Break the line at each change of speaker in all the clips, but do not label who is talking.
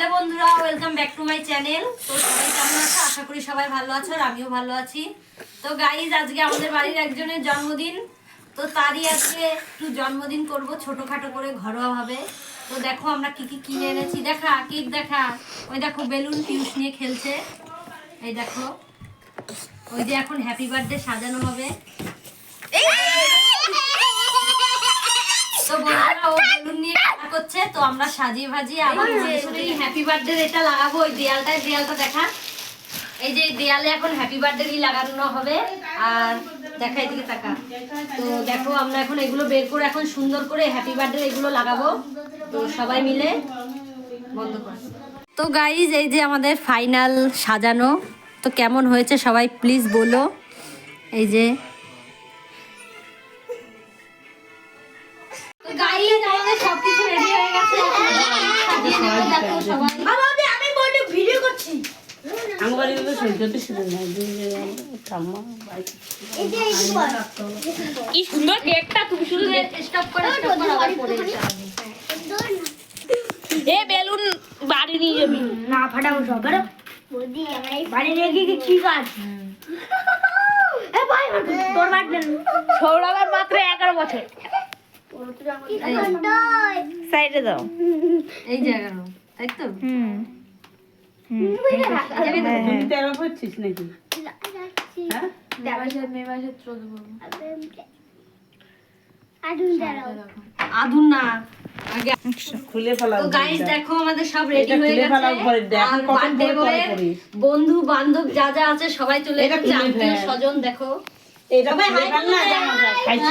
Hello বন্ধুরা welcome back to my channel তো সবাই কেমন আছো? আশা করি সবাই ভালো আছো আর আমিও ভালো আছি। তো গাইজ আজকে আমাদের বাড়ির একজনের জন্মদিন। তো তারই আজকে একটু জন্মদিন করব, ছোটখাটো করে ঘরোয়া ভাবে তো দেখো আমরা কি কি কিনে এনেছি। দেখা, কেক দেখা। ওই দেখো, বেলুন পিউস নিয়ে খেলছে। এই দেখো, ওই যে এখন হ্যাপি বার্থডে সাজানো হবে। তো বেলুন নিয়ে করছে তো আমরা সাজিয়ে ভাজিয়ে আবার হ্যাপি বার্থডে এটা লাগাবো ওই দেয়ালটায় দেয়ালটা দেখা। এই যে দেয়ালে এখন হ্যাপি বার্থডে লাগানো হবে। আর দেখা এদিকে তাকা। তো দেখো আমরা এখন এগুলো বের করে এখন সুন্দর করে হ্যাপি বার্থডে এগুলো লাগাবো। তো সবাই মিলে বন্ধ কর। তো গাইজ এই যে আমাদের ফাইনাল সাজানো। তো কেমন হয়েছে সবাই প্লিজ বলো। এই যে
কি সুন্দর কেকটা তুমি শুধু
স্টপ করে স্টপ করে আবার পরে যেতে হবে।
এ বেলুন বাড়ি নিয়ে যাবি। না ফাটাবো সব। বাড়ি নিয়ে গিয়ে কি কাজ? সৌরভের মাত্র এগারো বছর। সাইডে দাও।
এই জায়গাটা তাই তো?
হুম।
হ্যাঁ?
না আগে
খুলে ফেলাও
তো গাইস দেখো আমাদের সব রেডি হয়ে গেছে। বন্ধু বান্ধব যা যা আছে সবাই চলে এসেছে। আত্মীয় স্বজন দেখো।
এটা
হাই
না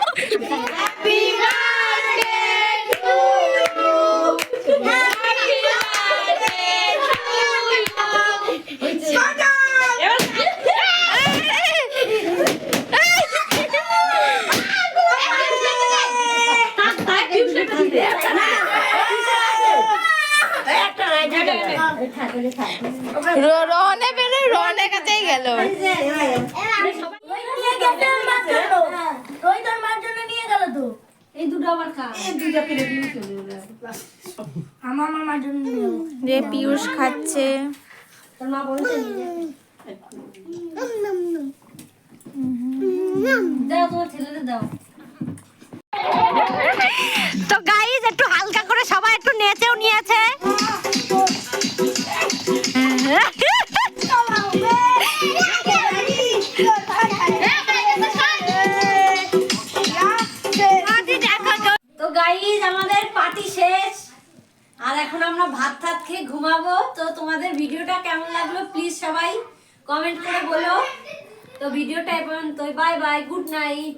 রনে পেলে রনে কাছেই গেল। পিয়ুষ খাচ্ছে।
তোর মা বলছে দাও তোমার ছেলেদের দাও।
তো গাইজ একটু
আমরা ভাত থাত খেয়ে ঘুমাবো। তো তোমাদের ভিডিওটা কেমন লাগল প্লিজ সবাই কমেন্ট করে বলো। তো ভিডিওটা এখন তো বাই বাই, গুড নাইট।